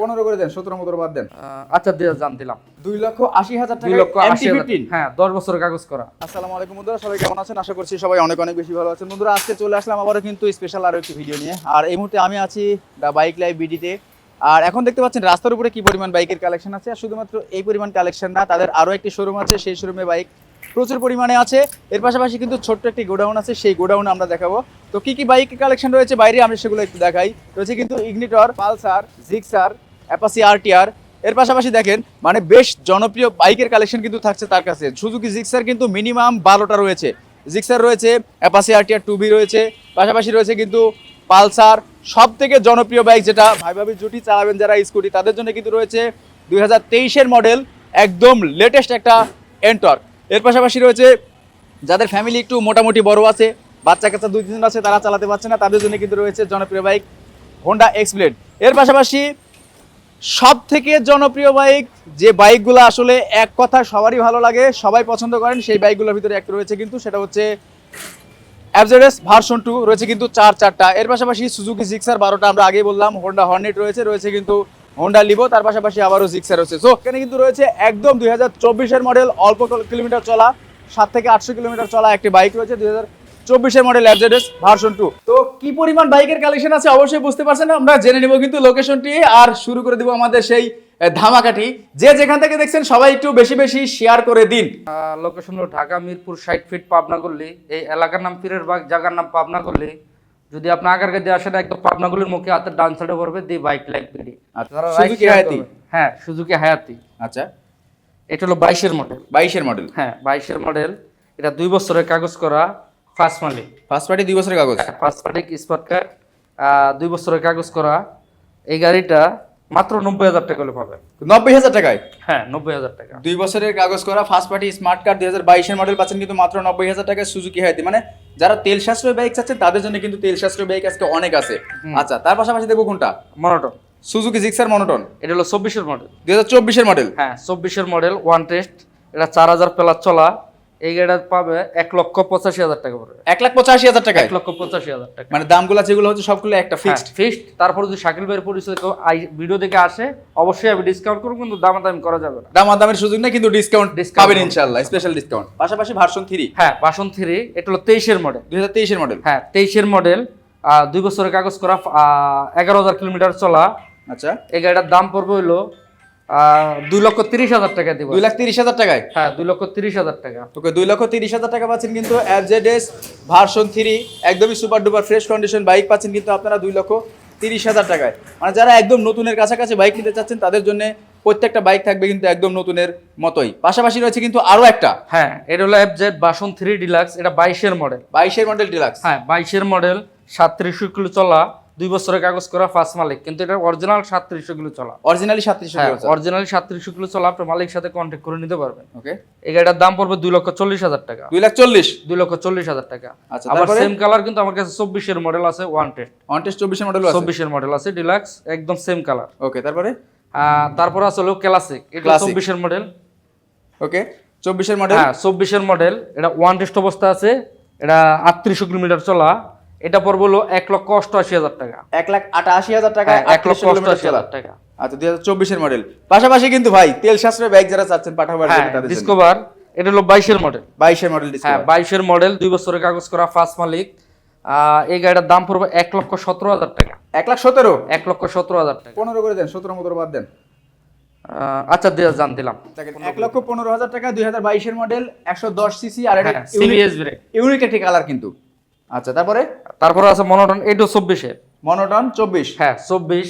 পনেরো করে দেন সতেরো মতো বাদ দেন। আচ্ছা দিয়ে জান দিলাম। দুই লক্ষ আশি হাজার দুই টাকা লক্ষ আশি হ্যাঁ দশ বছরের কাগজ করা। আসসালামু আলাইকুম বন্ধুরা সবাই কেমন আছেন? আশা করছি সবাই অনেক অনেক বেশি ভালো আছেন। বন্ধুরা আজকে চলে আসলাম আবারও কিন্তু স্পেশাল আরও একটি ভিডিও নিয়ে। আর এই মুহূর্তে আমি আছি দ্য বাইক লাইভ বিডিতে আর এখন দেখতে পাচ্ছেন রাস্তার উপরে কি পরিমাণ বাইকের কালেকশন আছে। আর শুধুমাত্র এই পরিমাণ কালেকশন না তাদের আরও একটি শোরুম আছে সেই শোরুমে বাইক প্রচুর পরিমাণে আছে। এর পাশাপাশি কিন্তু ছোট্ট একটি গোডাউন আছে সেই গোডাউন আমরা দেখাবো। তো কি কি বাইক কালেকশন রয়েছে বাইরে আমরা সেগুলো একটু দেখাই। রয়েছে কিন্তু Ignitor Pulsar Gixxer Apache RTR এর পাশাপাশি দেখেন মানে বেশ জনপ্রিয় বাইকের কালেকশন কিন্তু থাকছে তার কাছে। সুজুকি জিক্সার কিন্তু মিনিমাম বারোটা রয়েছে। জিক্সার রয়েছে অ্যাপাসি আর আরটিআর টুবি রয়েছে, পাশাপাশি রয়েছে কিন্তু পালসার সব থেকে জনপ্রিয় বাইক যেটা ভাই ভাবি জুটি চালাবেন যারা স্কুটি তাদের জন্য কিন্তু রয়েছে দুই হাজার মডেল একদম লেটেস্ট একটা এন্টর এর পাশাপাশি রয়েছে, যাদের ফ্যামিলি একটু মোটামুটি বড় আছে, বাচ্চা কাচ্চা দুই তিনজন আছে, তারা চালাতে পারছে না, তাদের জন্য কিন্তু রয়েছে জনপ্রিয় বাইক হোন্ডা এক্সপ্লেড এর পাশাপাশি সব থেকে জনপ্রিয় বাইক, যে বাইকগুলো আসলে এক কথা সবারই ভালো লাগে, সবাই পছন্দ করেন, সেই বাইকগুলোর ভিতরে একটা রয়েছে কিন্তু, সেটা হচ্ছে অ্যাবজেডেস ভার্সন টু রয়েছে কিন্তু চার চারটা। এর পাশাপাশি সুজুকি জিক্সার বারোটা আমরা আগেই বললাম হোন্ডা হর্নেট রয়েছে রয়েছে কিন্তু হোন্ডা লিভো তার পাশাপাশি আবারও জিক্সার রয়েছে। সো এখানে কিন্তু রয়েছে একদম দুই হাজার মডেল অল্প কিলোমিটার চলা, সাত থেকে আটশো কিলোমিটার চলা একটি বাইক রয়েছে, দুই হাজার চব্বিশের মডেল অ্যাবজেডেস ভার্সন টু তো কি পরিমাণ বাইকের কালেকশন আছে অবশ্যই বুঝতে পারছেন আমরা জেনে নেব কিন্তু লোকেশনটি আর শুরু করে দিব আমাদের সেই ধামাকাটি। যে যেখান থেকে দেখছেন সবাই একটু বেশি বেশি শেয়ার করে দিন। লোকেশন হলো ঢাকা মিরপুর ষাট ফিট পাবনা করলি এই এলাকার নাম পীরের বাগ জায়গার নাম পাবনা করলি যদি আপনি আগার দিয়ে আসেন একদম পাবনাগুলির মুখে হাতের ডান সাইডে পড়বে দি বাইক লাইক বিডি আচ্ছা, সুজুকি হায়াতি? হ্যাঁ সুজুকি হায়াতি আচ্ছা। এটা হলো বাইশের মডেল বাইশের মডেল হ্যাঁ বাইশের মডেল এটা দুই বছরের কাগজ করা। ফার্স্ট মালিক ফার্স্ট পার্টি দুই বছরের কাগজ? ফার্স্ট মালিক স্পট কার্ড দুই বছরের কাগজ করা। এই গাড়িটা মাত্র নব্বই হাজার টাকা হলে পাবে নব্বই হাজার টাকায়? হ্যাঁ নব্বই হাজার টাকা। দুই বছরের কাগজ করা ফার্স্ট পার্টি স্মার্ট কার্ড দুই হাজার বাইশের মডেল পাচ্ছেন কিন্তু মাত্র নব্বই হাজার টাকায় সুজুকি হায়াতি মানে যারা তেল সাশ্রয় বাইক চাচ্ছেন তাদের জন্য কিন্তু তেল সাশ্রয় বাইক আজকে অনেক আছে। আচ্ছা তার পাশাপাশি দেখব কোনটা? মনোটন সুজুকি জিক্সার মনোটন এটা হলো চব্বিশের মডেল দুই হাজার চব্বিশের মডেল হ্যাঁ চব্বিশের মডেল ওয়ান টেস্ট এটা চার হাজার প্লাস চলা। এই গাড়িটা পাবে এক লক্ষ পঁচাশি হাজার টাকা পড়বে। এক লাখ পঁচাশি হাজার টাকায়? এক লক্ষ পঁচাশি হাজার টাকা। মানে দামগুলো যেগুলো হচ্ছে সবগুলো একটা ফিক্সড ফিক্সড তারপর যদি শাকিল ভাইয়ের পরিচয় কেউ ভিডিও দেখে আসে অবশ্যই আমি ডিসকাউন্ট করব কিন্তু দামাদামি করা যাবে না। দামাদামের সুযোগ নেই কিন্তু ডিসকাউন্ট পাবেন। ইনশাল্লাহ স্পেশাল ডিসকাউন্ট পাশাপাশি ভার্সন থ্রি হ্যাঁ বাসন থ্রি এটা হলো তেইশের মডেল দুই হাজার তেইশের মডেল হ্যাঁ তেইশের মডেল দুই বছরের কাগজ করা এগারো হাজার কিলোমিটার চলা। আচ্ছা। এই গাড়িটার দাম পড়বে আহ, দুই লক্ষ তিরিশ হাজার টাকা দিব। দুই লাখ তিরিশ হাজার টাকায়? হ্যাঁ দুই লক্ষ তিরিশ হাজার টাকা। ওকে দুই লক্ষ তিরিশ হাজার টাকা পাচ্ছেন কিন্তু এফজেডএস ভার্সন থ্রি একদমই super duper fresh condition bike পাচ্ছেন কিন্তু আপনারা দুই লক্ষ তিরিশ হাজার টাকায়। মানে যারা একদম নতুনের কাছাকাছি বাইক নিতে চাচ্ছেন তাদের জন্য প্রত্যেকটা বাইক থাকবে কিন্তু একদম নতুনের মতোই। পাশাপাশি রয়েছে কিন্তু আরও একটা। হ্যাঁ এটা হলো F Z version three deluxe এটা বাইশের মডেল বাইশের মডেল ডিলাক্স হ্যাঁ বাইশের মডেল সাতত্রিশশো কিলো চলা দুই বছরের কাগজ করা ফার্স্ট মালিক কিন্তু এটা অরিজিনাল সাতত্রিশশো কিলো চলা। অরিজিনালি সাতত্রিশ হ্যাঁ অরিজিনাল সাতত্রিশশো কিলো চলা আপনার মালিকের সাথে কন্ট্যাক্ট করে নিতে পারবেন। ওকে এই গাড়িটার দাম পড়বে দুই লক্ষ চল্লিশ হাজার টাকা। দুই লাখ চল্লিশ? দুই লক্ষ চল্লিশ হাজার টাকা। আচ্ছা, আবার সেম কালার কিন্তু আমার কাছে চব্বিশের মডেল আছে ওয়ান টেস্ট অনটেস্ট চব্বিশের মডেল আছে? চব্বিশের মডেল আছে ডিলাক্স একদম সেম কালার ওকে তারপরে? তারপর আছে হলো ক্লাসিক এটা চব্বিশের মডেল ওকে চব্বিশের মডেল হ্যাঁ চব্বিশের মডেল এটা ওয়ান টেস্ট অবস্থা আছে। এটা আটত্রিশশো কিলোমিটার চলা। এটা পড়বে হলো এক লক্ষ অষ্টআশি হাজার টাকা। এক লাখ আটাশি হাজার টাকা হ্যাঁ, এক লক্ষ অষ্টআশি হাজার টাকা। আচ্ছা দুই হাজার চব্বিশের মডেল পাশাপাশি কিন্তু ভাই তেল সাশ্রয় বাইক যারা চাচ্ছেন পাঠাবার হ্যাঁ। ডিসকভার এটা হলো বাইশের মডেল বাইশের মডেল হ্যাঁ বাইশের মডেল দুই বছরের কাগজ করা ফার্স্ট মালিক। এই গাড়িটার দাম পড়বে এক লক্ষ সতেরো হাজার টাকা। এক লাখ সতেরো? এক লক্ষ সতেরো হাজার টাকা। পনেরো করে দেন সতেরো মতো বাদ দেন। আহ, আচ্ছা দিয়ে জান দিলাম। এক লক্ষ পনেরো হাজার টাকা দুই হাজার বাইশের মডেল একশো দশ সিসি আর এটা হ্যাঁ ইউনিক একটি কালার কিন্তু। আচ্ছা তারপরে? তারপরে আছে মনোটন এটাও চব্বিশের মনোটন চব্বিশ। হ্যাঁ চব্বিশ।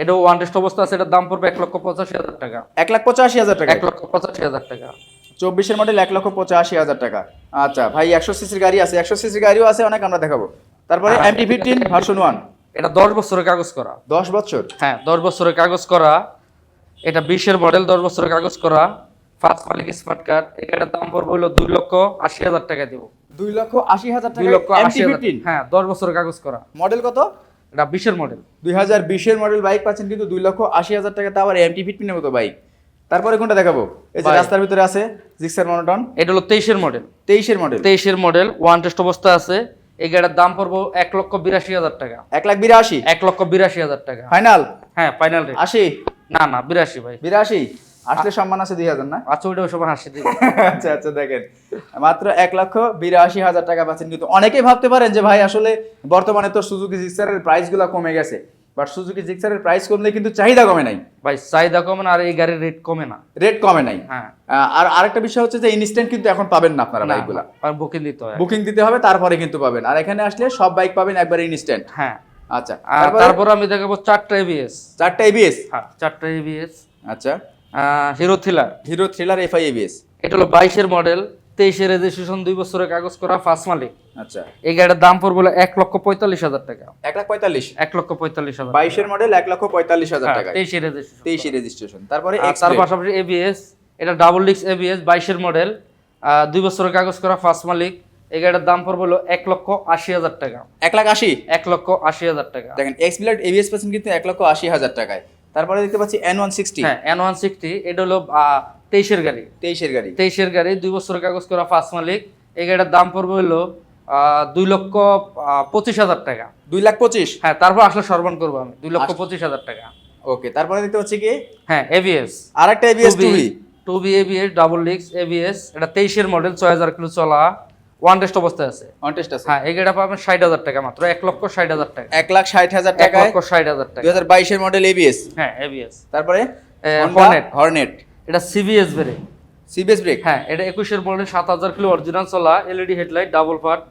এটাও ওয়ান টেস্ট অবস্থা আছে এটার দাম পড়বে এক লক্ষ পঁচাশি হাজার টাকা। এক লাখ পঁচাশি হাজার টাকা? এক লক্ষ পঁচাশি হাজার টাকা। চব্বিশের মডেল এক লক্ষ পঁচাশি হাজার টাকা। আচ্ছা ভাই একশো সিসির গাড়ি আছে একশো সিসির গাড়িও আছে অনেক আমরা দেখাবো। তারপরে। এমটি ফিফটিন ভার্সন ওয়ান এটা দশ বছরের কাগজ করা। দশ বছর? হ্যাঁ দশ বছরের কাগজ করা। এটা বিশের মডেল দশ বছরের কাগজ করা। ফার্স্ট মালিক স্মার্ট কার্ড এটার দাম পড়বে হলো দুই লক্ষ আশি হাজার টাকা দিব। দুই লক্ষ আশি হাজার দুই টাকা লক্ষ এমটি আশি হাজার হ্যাঁ দশ বছরের কাগজ করা। মডেল কত? এটা বিশের মডেল। দুই হাজার বিশের মডেল বাইক পাচ্ছেন কিন্তু দুই লক্ষ আশি হাজার টাকা তা আবার এমটি ফিফটিনের মতো বাইক। তারপরে কোনটা দেখাবো? এই যে রাস্তার ভিতরে আছে জিক্সার মনোটন এটা হলো তেইশের মডেল। তেইশের মডেল। তেইশের মডেল ওয়ান টেস্ট অবস্থা আছে। এই গাড়ির দাম পড়ব এক লক্ষ বিরাশি হাজার টাকা। এক লাখ বিরাশি? এক লক্ষ বিরাশি হাজার টাকা। ফাইনাল? হ্যাঁ ফাইনাল রেট। আশি? না না বিরাশি ভাই। বিরাশি? আসলে সম্মান আছে দুই হাজার না? আচ্ছা ওইটা ওই সময় হাসি দিই আচ্ছা আচ্ছা দেখেন। মাত্র এক লক্ষ বিরাশি হাজার টাকা পাচ্ছেন কিন্তু অনেকেই ভাবতে পারেন যে ভাই আসলে বর্তমানে তো সুজুকি জিক্সারের প্রাইসগুলো কমে গেছে। বাট সুজুকি জিক্সারের প্রাইস কমলে কিন্তু চাহিদা কমে নাই। ভাই চাহিদা কমে না আর এই গাড়ির রেট কমে না। রেট কমে নাই। হ্যাঁ। আর আরেকটা বিষয় হচ্ছে যে ইনস্ট্যান্ট কিন্তু এখন পাবেন না আপনারা বাইকগুলা আর বুকিং দিতে হয়। বুকিং দিতে হবে তারপরে কিন্তু পাবেন। আর এখানে আসলে সব বাইক পাবেন একবার ইনস্ট্যান্ট হ্যাঁ। আচ্ছা আর তারপর? আমি দেখাবো চারটা এবিএস চারটা এবিএস হ্যাঁ চারটা এবিএস আচ্ছা। Hero Thriller Hero Thriller FI ABS এটা হলো বাইশের মডেল তেইশের রেজিস্ট্রেশন দুই বছরের কাগজ করা ফার্স্ট মালিক। আচ্ছা। এই গাড়ির দাম পড়বে এক লক্ষ পঁয়তাল্লিশ হাজার টাকা। এক লাখ পঁয়তাল্লিশ। এক লক্ষ পঁয়তাল্লিশ হাজার বাইশের মডেল এক লক্ষ পঁয়তাল্লিশ হাজার টাকা তেইশের রেজিস্ট্রেশন তেইশে রেজিস্ট্রেশন তারপরে তার। পাশাপাশি এবিএস এটা ডাবল ডিক্স এবিএস বাইশের মডেল দুই বছরের কাগজ করা ফার্স্ট মালিক। এই গাড়ির দাম পড়বে হলো এক লক্ষ আশি হাজার টাকা। এক লাখ আশি? এক লক্ষ আশি হাজার টাকা। দেখেন এক্স প্লেট এবিএস পাচ্ছেন কিন্তু এক লক্ষ আশি হাজার টাকায়। তারপরে দেখতে পাচ্ছি এন ওয়ান সিক্সটি হ্যাঁ এন ওয়ান সিক্সটি এটা হলো তেইশের গাড়ি। তেইশের গাড়ি। তেইশের গাড়ি দুই বছরের কাগজ করা ফার্স্ট মালিক। এই গাড়ির দাম পড়বে হলো দুই লক্ষ পঁচিশ হাজার টাকা। দুই লাখ পঁচিশ? হ্যাঁ তারপর আসলে সর্বান করব আমি। দুই লক্ষ পঁচিশ হাজার টাকা। ওকে তারপরে দেখতে পাচ্ছি কি? হ্যাঁ এবিএস আর একটা ABS two V two B ABS double ডিক্স এবিএস এটা তেইশের মডেল ছয় হাজার কিলো চলা। ওয়ান টেস্ট অবস্থায় আছে। আছে। হ্যাঁ এই গাড়িটা পাবেন ষাট হাজার টাকা মাত্র লক্ষ ষাট হাজার টাকা। এক লাখ ষাট হাজার এক লক্ষ ষাট হাজার টাকা। মডেল এবিএস হ্যাঁ এবিএস তারপরে হর্নেট হর্নেট এটা সিবিএস বেরে সিবিএস ব্রেক হ্যাঁ এটা একুশের মডেল সাত হাজার কিলো অরিজিনাল চলা এলইডি হেডলাইট ডাবল পার্ট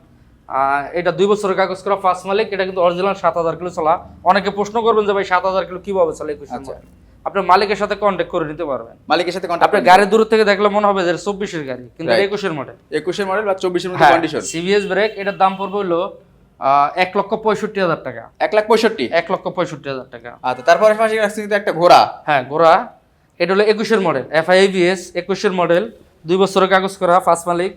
এটা দুই বছরের কাগজ করা ফার্স্ট মালিক এটা কিন্তু অরিজিনাল সাত হাজার কিলো চলা। অনেকে প্রশ্ন করবেন যে ভাই সাত হাজার কিলো কীভাবে চলে একুশের আচ্ছা। মডেল আপনার মালিকের সাথে কন্ট্যাক্ট করে নিতে পারবেন। মালিকের সাথে কন্ট্যাক্ট আপনার গাড়ির দূর থেকে দেখলে মনে হবে যে চব্বিশের গাড়ি কিন্তু একুশের মডেল একুশের মডেল বা চব্বিশের হ্যাঁ কন্ডিশন সিবিএস ব্রেক এটার দাম পড়বে হলো এক লক্ষ পঁয়ষট্টি হাজার টাকা। এক লাখ পঁয়ষট্টি? এক লক্ষ পঁয়ষট্টি হাজার টাকা। আচ্ছা তারপরে পাশে রাখছি কিন্তু একটা ঘোড়া। হ্যাঁ গোড়া এটা হলো একুশের মডেল এফআইবিএস একুশের মডেল দুই বছরের কাগজ করা ফার্স্ট মালিক।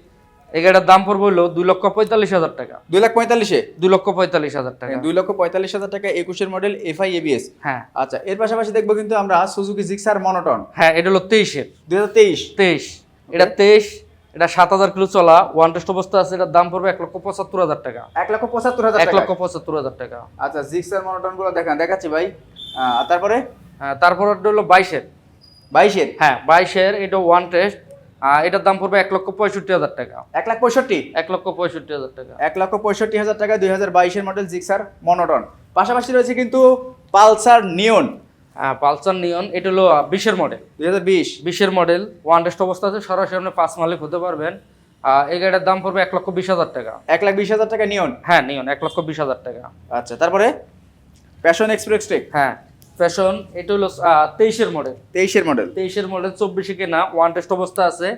এই দাম পড়বে হলো দুই লক্ষ পঁয়তাল্লিশ হাজার টাকা। দুই লাখ পঁয়তাল্লিশে? দুই লক্ষ পঁয়তাল্লিশ হাজার টাকা। দুই লক্ষ পঁয়তাল্লিশ হাজার টাকা একুশের মডেল এফআই এবিএস হ্যাঁ। আচ্ছা এর পাশাপাশি দেখব কিন্তু আমরা সুজুকি জিক্সার মনোটন হ্যাঁ এটা হলো তেইশের। দুই হাজার তেইশ। তেইশ। এটা তেইশ এটা সাত হাজার কিলো চলা ওয়ান টেস্ট অবস্থা আছে এটার দাম পড়বে এক লক্ষ পঁচাত্তর হাজার টাকা। এক লক্ষ পঁচাত্তর হাজার এক লক্ষ পঁচাত্তর হাজার টাকা। আচ্ছা জিক্সার মনোটনগুলো দেখান দেখাচ্ছি ভাই। তারপরে? হ্যাঁ তারপর হলো বাইশের। বাইশের? হ্যাঁ বাইশের এটা ওয়ান টেস্ট এটার দাম পড়বে এক লক্ষ পঁয়ষট্টি হাজার টাকা। এক লাখ পঁয়ষট্টি? এক লক্ষ পঁয়ষট্টি হাজার টাকা। এক লক্ষ পঁয়ষট্টি হাজার টাকা দুই হাজার বাইশের মডেল জিক্সার মনোটন পাশাপাশি রয়েছে কিন্তু পালসার নিয়ন হ্যাঁ পালসার নিয়ন এটা হলো বিশের মডেল দুই হাজার বিশ। বিশের মডেল ওয়ান টেস্ট অবস্থা আছে সরাসরি আপনি পাঁচ মালিক হতে পারবেন। এই গাড়ির দাম পড়বে এক লক্ষ বিশ হাজার টাকা। এক লাখ বিশ হাজার টাকা নিয়ন হ্যাঁ নিয়ন এক লক্ষ বিশ হাজার টাকা। আচ্ছা তারপরে প্যাশন এক্সপ্রেস টেক হ্যাঁ ফ্যাশন এটা হলো তেইশের মডেল তেইশের মডেল তেইশের মডেল চব্বিশে কেনা ওয়ান টেস্ট অবস্থা আছে।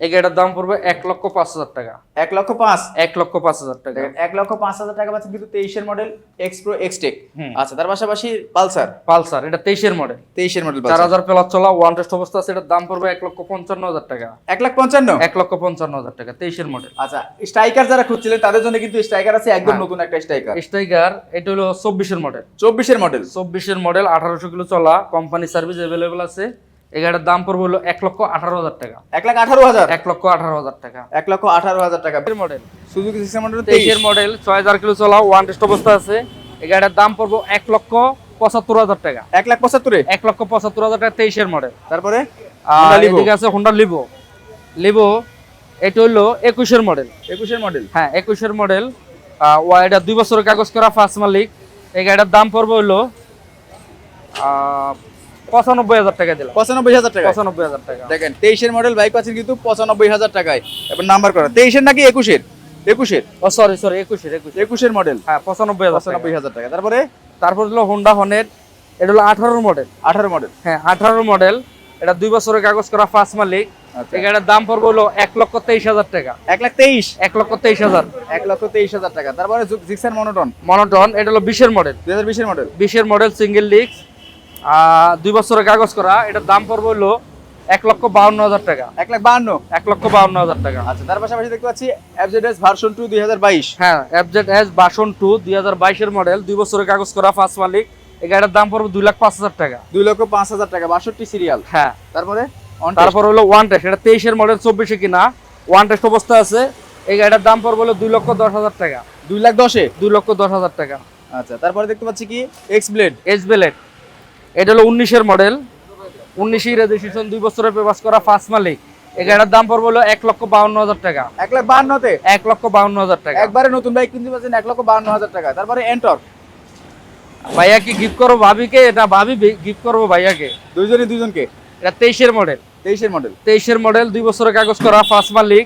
এই গাড়িটার দাম পড়বে এক লক্ষ পাঁচ হাজার টাকা। এক লক্ষ পাঁচ? এক লক্ষ পাঁচ হাজার টাকা। এক লক্ষ পাঁচ হাজার টাকা পাচ্ছেন কিন্তু তেইশের মডেল এক্সপ্রো এক্সটেক আচ্ছা তার পাশাপাশি পালসার? পালসার এটা তেইশের মডেল তেইশের মডেল চার হাজার প্লাস চলা ওয়ান টেস্ট অবস্থা আছে এটার দাম পড়বে এক লক্ষ পঞ্চান্ন হাজার টাকা। এক লাখ পঞ্চান্ন? এক লক্ষ পঞ্চান্ন হাজার টাকা তেইশের মডেল আচ্ছা স্ট্রাইকার যারা খুঁজছিলেন তাদের জন্য কিন্তু স্ট্রাইকার আছে একদম হ্যাঁ। নতুন একটা স্ট্রাইকার। স্ট্রাইকার এটা হলো চব্বিশের মডেল চব্বিশের মডেল চব্বিশের মডেল আঠারোশো কিলো চলা কোম্পানি সার্ভিস অ্যাভেলেবেল আছে। এই গাড়ির দাম পড়বে হলো এক লক্ষ আঠারো হাজার টাকা। এক লাখ আঠারো হাজার? এক লক্ষ আঠারো হাজার টাকা। এক লক্ষ আঠারো হাজার টাকা। মডেল সুজুকি মডেল তেইশের মডেল ছয় হাজার কিলো চলা ওয়ান টেস্ট অবস্থা আছে। এই গাড়ির দাম পড়ব এক লক্ষ পঁচাত্তর হাজার টাকা। এক লাখ পঁচাত্তরে? এক লক্ষ পঁচাত্তর হাজার টাকা তেইশের মডেল তারপরে? আর এদিকে আছে হোন্ডা লিভো লিভো এটা হলো একুশের মডেল একুশের মডেল হ্যাঁ একুশের মডেল এটা দুই বছরের কাগজ করা ফার্স্ট মালিক। এই গাড়িটার দাম পড়বে হলো আহ, পঁচানব্বই হাজার টাকা দিলাম। পঁচানব্বই হাজার টাকা পঁচানব্বই হাজার টাকা। দেখেন তেইশের মডেল বাইক পাচ্ছেন কিন্তু পঁচানব্বই হাজার টাকায়। এবার নাম্বার করা তেইশের নাকি একুশের? একুশের? ও সরি সরি একুশের একুশের। একুশের মডেল হ্যাঁ পঁচানব্বই হাজার টাকা। পঁচানব্বই হাজার টাকা। তারপরে? তারপর হলো হোন্ডা হনের এটা হলো আঠারো মডেল আঠারো মডেল হ্যাঁ আঠারো মডেল এটা দুই বছরের কাগজ করা ফার্স্ট মালিক। আচ্ছা। দাম পড়বে হলো এক লক্ষ তেইশ হাজার টাকা। এক লাখ তেইশ? এক লক্ষ তেইশ হাজার। এক লক্ষ তেইশ হাজার টাকা। তারপরে জিক্সার মনোটন মনোটন এটা হলো বিশের মডেল দুই হাজার বিশের মডেল বিশের মডেল সিঙ্গেল ডিস্ক দুই বছরের কাগজ করা এটার দাম পড়বে হলো এক লক্ষ বাউন্ন হাজার টাকা। এক লাখ বাহান্ন? এক লক্ষ বাউন্ন হাজার টাকা। আচ্ছা তার পাশাপাশি দেখতে পাচ্ছি এফজেডএস ভার্সন টু দুই হাজার বাইশ। হ্যাঁ এফজেড এস বাসন টু দুই হাজার বাইশের মডেল দুই বছরের কাগজ করা ফার্স্ট মালিক। এই গাড়ির দাম পড়বে দুই লাখ পাঁচ হাজার টাকা। দুই লক্ষ পাঁচ হাজার টাকা বাষট্টি সিরিয়াল হ্যাঁ। তারপরে? তারপর হলো ওয়ান টেস্ট এটা তেইশের মডেল চব্বিশে কিনা। ওয়ান টেস্ট অবস্থা আছে। এই গাড়িটার দাম পড়বে হলো দুই লক্ষ দশ হাজার টাকা। দুই লাখ দশে? দুই লক্ষ দশ হাজার টাকা। আচ্ছা তারপরে দেখতে পাচ্ছি কি? এক্স ব্লেড এক্স বেলেট এটা হলো উনিশের মডেল উনিশই রেজিস্ট্রেশন দুই বছরের পেপাস করা ফার্স্ট মালিক। এই গাড়ির দাম পড়বে হলো এক লক্ষ বাউন্ন হাজার টাকা। এক লাখ বাহান্নতে? এক লক্ষ বাউন্ন হাজার টাকা। একবারে নতুন বাইক কিনতে পাচ্ছেন এক লক্ষ বাহান্ন হাজার টাকা। তারপরে এন্টর ভাইয়া কি গিফট করব ভাবিকে এটা ভাবি গিফট করব ভাইয়াকে। দুইজনই দুইজনকে? এটা তেইশের মডেল তেইশের মডেল তেইশের মডেল দুই বছরের কাগজ করা ফার্স্ট মালিক।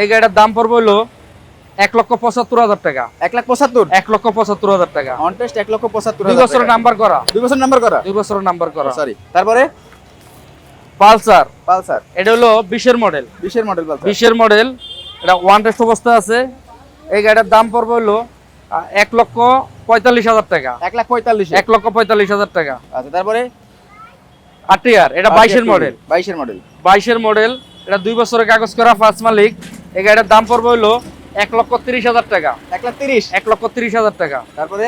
এই গাড়িটার দাম পড়বে হলো এক লক্ষ পঁচাত্তর হাজার টাকা। এক লাখ পঁচাত্তর? এক লক্ষ পঁচাত্তর হাজার টাকা। অন টেস্ট এক লক্ষ পঁচাত্তর দুই বছরের নাম্বার করা। দুই বছর নাম্বার করা? দুই বছরের নাম্বার করা। সরি তারপরে? পালসার। পালসার। এটা হলো বিশের মডেল বিশের মডেল পালসার। বিশের মডেল এটা ওয়ান টেস্ট অবস্থা আছে। এই গাড়িটার দাম পড়বে হলো এক লক্ষ পঁয়তাল্লিশ হাজার টাকা। এক লাখ পঁয়তাল্লিশ। এক লক্ষ পঁয়তাল্লিশ হাজার টাকা। আচ্ছা তারপরে? আটিয়ার এটা বাইশের মডেল বাইশের মডেল বাইশের মডেল এটা দুই বছরের কাগজ করা ফার্স্ট মালিক। এই গাড়িটার দাম পড়বে হলো এক লক্ষ তিরিশ হাজার টাকা। এক লাখ তিরিশ? এক লক্ষ তিরিশ হাজার টাকা। তারপরে?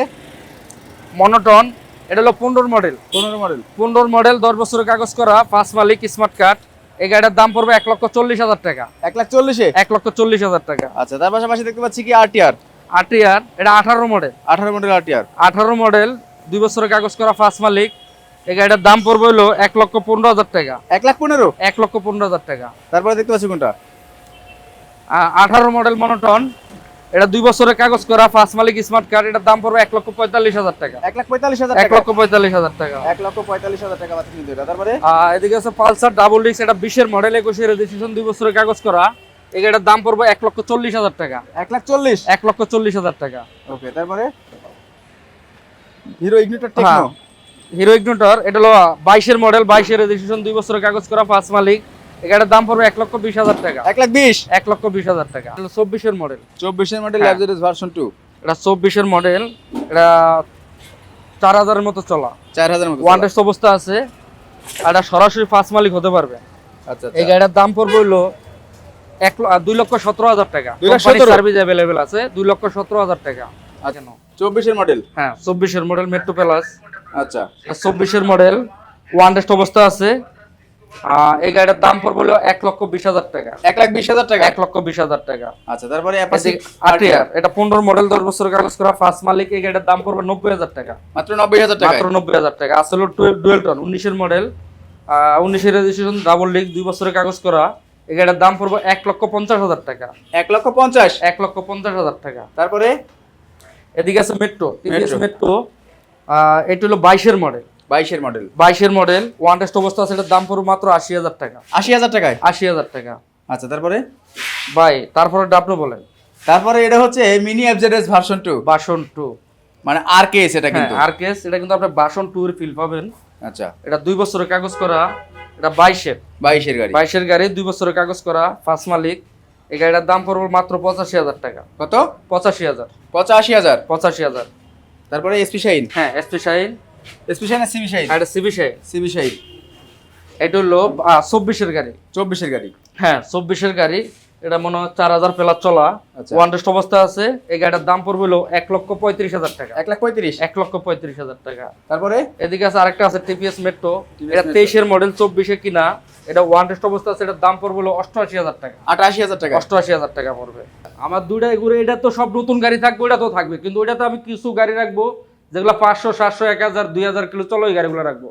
মনোটন এটা হলো পনেরো মডেল পনেরো মডেল পনেরো মডেল দশ বছরের কাগজ করা ফার্স্ট মালিক স্মার্ট কার্ড এই গাড়িটার দাম পড়বে এক লক্ষ চল্লিশ হাজার টাকা। এক লাখ চল্লিশে? এক লক্ষ চল্লিশ হাজার টাকা। আচ্ছা তার পাশাপাশি দেখতে পাচ্ছি কি আরটিআর আটিয়ার এটা আঠারো মডেল আঠারো মডেল আরটিআর আঠারো মডেল দুই বছরের কাগজ করা ফার্স্ট মালিক। এই গাড়িটার দাম পড়বে হলো এক লক্ষ পনেরো হাজার টাকা। এক লাখ পনেরো? এক লক্ষ পনেরো হাজার টাকা। তারপরে দেখতে পাচ্ছি কোনটা? আঠারো মডেল মনোটন। এটা দুই বছরের কাগজ করা ফার্স্ট মালিক স্মার্ট কার্ড এটার দাম পড়বে এক লক্ষ পঁয়তাল্লিশ হাজার টাকা। এক লাখ পঁয়তাল্লিশ হাজার এক লক্ষ পঁয়তাল্লিশ হাজার টাকা। এক লক্ষ পঁয়তাল্লিশ হাজার টাকা কিন্তু এটা। তারপরে? এদিকে আছে পালসার ডাবল ডিস্ক এটা বিশের মডেল একুশে রেজিস্ট্রেশন দুই বছরের কাগজ করা। এই গাড়িটার দাম পড়বে এক লক্ষ চল্লিশ হাজার টাকা। এক লাখ চল্লিশ? এক লক্ষ চল্লিশ হাজার টাকা। ওকে তারপরে? Hero Ignitor Techno Hero Ignitor এটা হলো বাইশের মডেল বাইশের রেজিস্ট্রেশন দুই বছরের কাগজ করা ফার্স্ট মালিক। গাড়ির দাম পড়বে এক লক্ষ বিশ হাজার টাকা। এক লাখ বিশ? এক লক্ষ বিশ হাজার টাকা। এটা চব্বিশের মডেল চব্বিশের মডেল হ্যাঁ। ভার্সন টু এটা চব্বিশের মডেল এটা চার হাজারের মতো চলা। চার হাজার মতো ওয়ান টেস্ট অবস্থা আছে। আর এটা সরাসরি ফার্স্ট মালিক হতে পারবে। আচ্ছা এই গাড়িটার দাম পড়বে হলো এক দুই লক্ষ সতেরো হাজার টাকা? সার্ভিস অ্যাভেলেবেল আছে। দুই লক্ষ সতেরো হাজার টাকা। আচ্ছা। চব্বিশের মডেল হ্যাঁ চব্বিশের মডেল মেট্রো প্লাস আচ্ছা। চব্বিশের মডেল ওয়ান টেস্ট অবস্থা আছে। এই গাড়িটার দাম পড়বে হলো এক লক্ষ বিশ হাজার টাকা। এক লাখ বিশ হাজার টাকা? এক লক্ষ বিশ হাজার টাকা। আচ্ছা তারপরে আটিয়ার এটা পনেরো মডেল দশ বছরের কাগজ করা ফার্স্ট মালিক এই গাড়িটার দাম পড়বে নব্বই হাজার টাকা। মাত্র নব্বই হাজার টাকা মাত্র নব্বই হাজার টাকা। আসলে ডুয়েল টন উনিশের মডেল উনিশের রেজিস্ট্রেশন ডাবল লিগ দুই বছরের কাগজ করা। এই গাড়ির দাম পড়বে এক লক্ষ পঞ্চাশ হাজার টাকা। এক লক্ষ পঞ্চাশ? এক লক্ষ পঞ্চাশ হাজার টাকা। তারপরে? এদিকে আছে মেট্রো। মেট্রো এটা হলো বাইশের মডেল বাইশের মডেল বাইশের মডেল ওয়ান টেস্ট অবস্থা আছে এটার দাম পড়বে মাত্র আশি হাজার টাকা। আশি হাজার টাকায়? আশি হাজার টাকা। আচ্ছা তারপরে? ভাই তারপরে আপনি বলেন। তারপরে এটা হচ্ছে mini FZS version two version two মানে আর কেস এটা কিন্তু। আর কেস এটা কিন্তু আপনি বাসন টু এর ফিল পাবেন। আচ্ছা। এটা দুই বছরের কাগজ করা এটা বাইশের। বাইশের গাড়ি। বাইশের গাড়ি দুই বছরের কাগজ করা ফার্স্ট মালিক। এই গাড়িটার দাম পড়বে মাত্র পঁচাশি হাজার টাকা। কত? পঁচাশি হাজার। পঁচাশি হাজার। পঁচাশি হাজার। তারপরে এসপি শাইন হ্যাঁ SP Shine SP Shine CB Shine এটা সিবি শাহিন সিবি শাইন এটা হলো চব্বিশের গাড়ি। চব্বিশের গাড়ি। হ্যাঁ চব্বিশের গাড়ি। এটা মনে হয় চার হাজার প্লাস চলা। আচ্ছা। ওয়ান টেস্ট অবস্থা আছে। এই গাড়িটার দাম পড়বে হলো এক লক্ষ পঁয়ত্রিশ হাজার টাকা। এক লাখ পঁয়ত্রিশ? এক লক্ষ পঁয়ত্রিশ হাজার টাকা। তারপরে? এদিকে আছে আরেকটা আছে টিপিএস মেট্রো এটা তেইশের মডেল চব্বিশে কিনা। এটা ওয়ান টেস্ট অবস্থা আছে এটার দাম পড়বে হলো অষ্টআশি হাজার টাকা। আটাশি হাজার টাকা। অষ্টআশি হাজার টাকা পড়বে। আমার দুইটাই ঘুরে এটা তো সব নতুন গাড়ি থাকবে ওটা তো থাকবে। কিন্তু ওইটাতে আমি কিছু গাড়ি রাখব যেগুলো পাঁচশো সাতশো এক হাজার দুই হাজার কিলো চলো এই গাড়িগুলো রাখব।